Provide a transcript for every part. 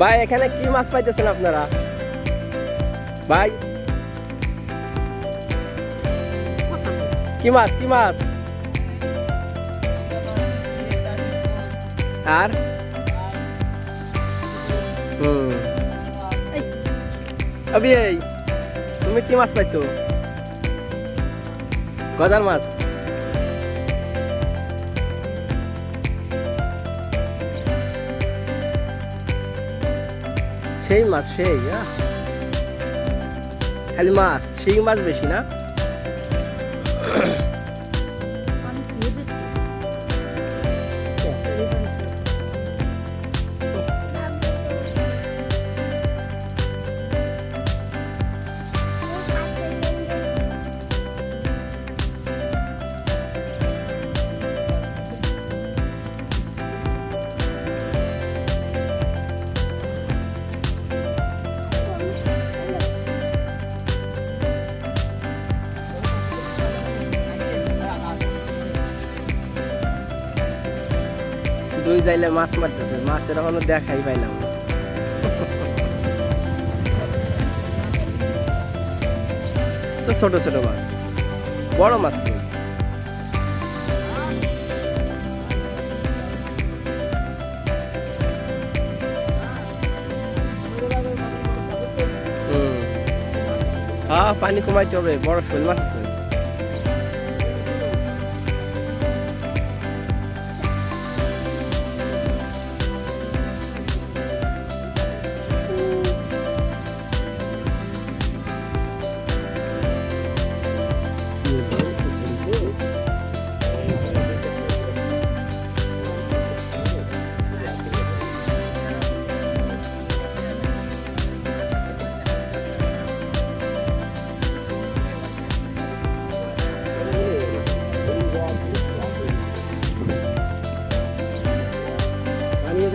ভাই, এখানে কি মাছ পাইতেছেন আপনারা? ভাই। কি মাছ কি মাছ? আর? তুমি কি মাছ পাইছো? গজার মাছ। সেই মাছ সেই। খালি মাছ সেই মাছ বেশি না দুই যাইলে মাছ মারতেছে, মাছের এখনও দেখাই পাইলাম তো ছোট ছোট মাছ, বড় মাছ কই। হ্যাঁ পানি কমাইতে হবে, বড় শোল মাছ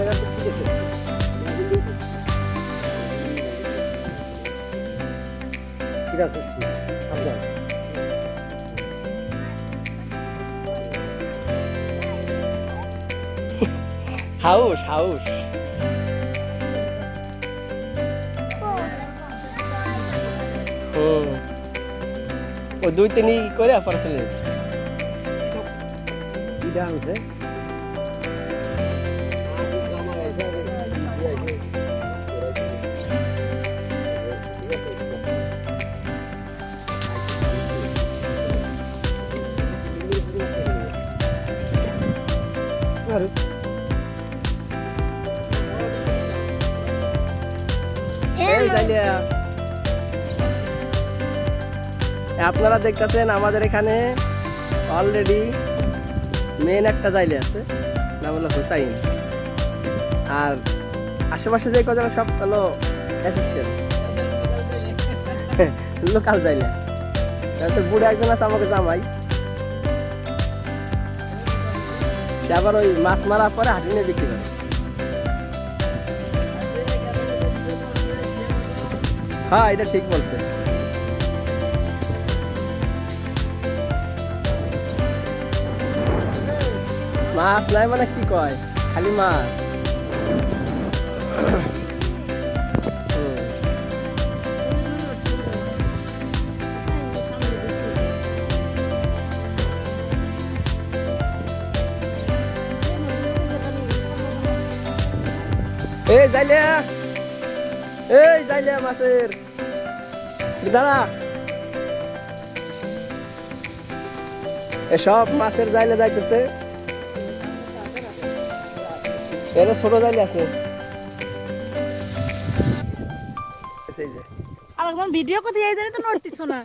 আছে। ঠিক হাউস হাউস ও দুই তিনই করে পারছিলে কি দাম আছে এই জালিয়া। আপনারা দেখতেছেন আমাদের এখানে অলরেডি মেন একটা জাইলে আছে নাম হলো হুসাইন। আর আশেপাশে যে কজন সব হলো অ্যাসিস্ট্যান্ট লোকাল জাইলে। তাতে বুড়ো একজন আছে আমাকে জামাই। আবার ওই মাছ মারার পরে হাঁটি নিয়ে বিক্রি করে। হ্যাঁ এটা ঠিক বলছে। মাছ নাই মানে কি কয়? খালি মাছ। এই যাইলে এই যাইলে মাছের। দাঁড়া। এসব মাছের জাইলে যাইতেছে। এর ছোট জাইলে আছে। এই আর একদম ভিডিও করতে যাই তো নড়তিস না।